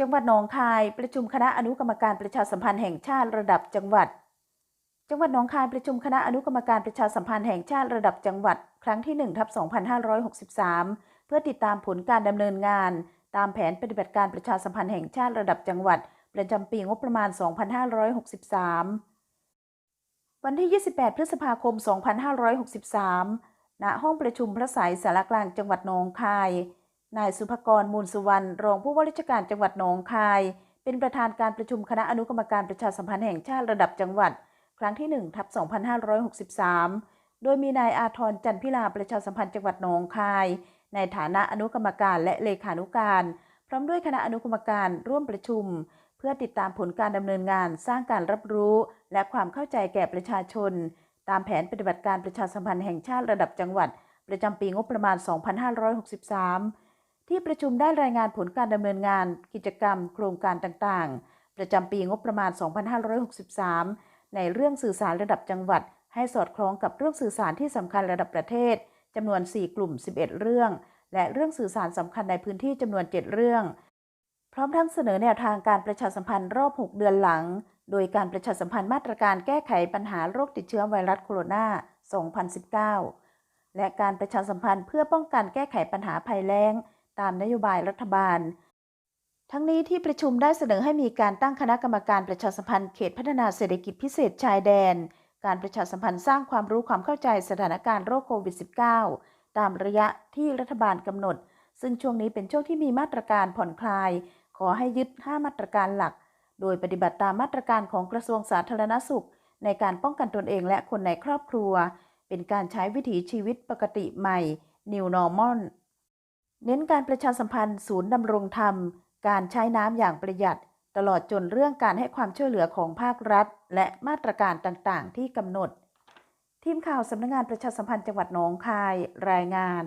จังหวัดหนองคายประชุมคณะอนุกรรมการประชาสัมพันธ์แห่งชาติระดับจังหวัด จังหวัดหนองคายประชุมคณะอนุกรรมการประชาสัมพันธ์แห่งชาติระดับจังหวัด ครั้งที่1ทับ2563 เพื่อติดตามผลการดำเนินงาน ตามแผนปฏิบัติการประชาสัมพันธ์แห่งชาติระดับจังหวัด ประจำปีงบประมาณ 2563 วันที่ 28 พฤษภาคม 2563 ณ ห้องประชุมพระสายสารกลางจังหวัดหนองคาย นายสุภกรมูลสุวรรณรองผู้ว่าราชการจังหวัดหนองคาย เป็นประธานการประชุมคณะอนุกรรมการประชาสัมพันธ์แห่งชาติระดับจังหวัด ครั้งที่1ทับ2563 โดยมีนายอาทรจันพิลาประชาสัมพันธ์จังหวัดหนองคาย ในฐานะอนุกรรมการและเลขานุการ พร้อมด้วยคณะอนุกรรมการร่วมประชุม เพื่อติดตามผลการดำเนินงาน สร้างการรับรู้ และความเข้าใจแก่ประชาชน ตามแผนปฏิบัติการประชาสัมพันธ์แห่งชาติระดับจังหวัด ประจำปีงบประมาณ 2563 ที่ประชุมได้รายงานผลการดำเนินงานกิจกรรม โครงการต่างๆ ประจำปีงบประมาณ 2563 ในเรื่องสื่อสารระดับจังหวัด ให้สอดคล้องกับเรื่องสื่อสารที่สำคัญระดับประเทศจำนวน 4 กลุ่ม 11 เรื่อง และเรื่องสื่อสารสำคัญในพื้นที่จำนวน 7 เรื่อง พร้อมทั้งเสนอแนวทางการประชาสัมพันธ์รอบ 6 เดือนหลัง โดยการประชาสัมพันธ์มาตรการแก้ไขปัญหาโรคติดเชื้อไวรัสโคโรนา 2019 และการประชาสัมพันธ์เพื่อป้องกันแก้ไขปัญหาภัยแล้ง ตามนโยบายรัฐบาล ทั้งนี้ที่ประชุมได้เสนอให้มีการตั้งคณะกรรมการประชาสัมพันธ์เขตพัฒนาเศรษฐกิจพิเศษชายแดน การประชาสัมพันธ์สร้างความรู้ความเข้าใจสถานการณ์โรคโควิด -19 ตามระยะที่รัฐบาลกำหนด ซึ่งช่วงนี้เป็นช่วงที่มีมาตรการผ่อนคลาย ขอให้ยึด 5 มาตรการหลัก โดยปฏิบัติตามมาตรการของกระทรวงสาธารณสุข ในการป้องกันตนเองและคนในครอบครัว เป็นการใช้วิถีชีวิตปกติใหม่ New Normal เน้นการประชาสัมพันธ์ศูนย์ดำรงธรรม การใช้น้ำอย่างประหยัด ตลอดจนเรื่องการให้ความช่วยเหลือของภาครัฐ และมาตรการต่างๆ ที่กำหนด ทีมข่าวสำนักงงานประชาสัมพันธ์จังหวัดหนองคายรายงาน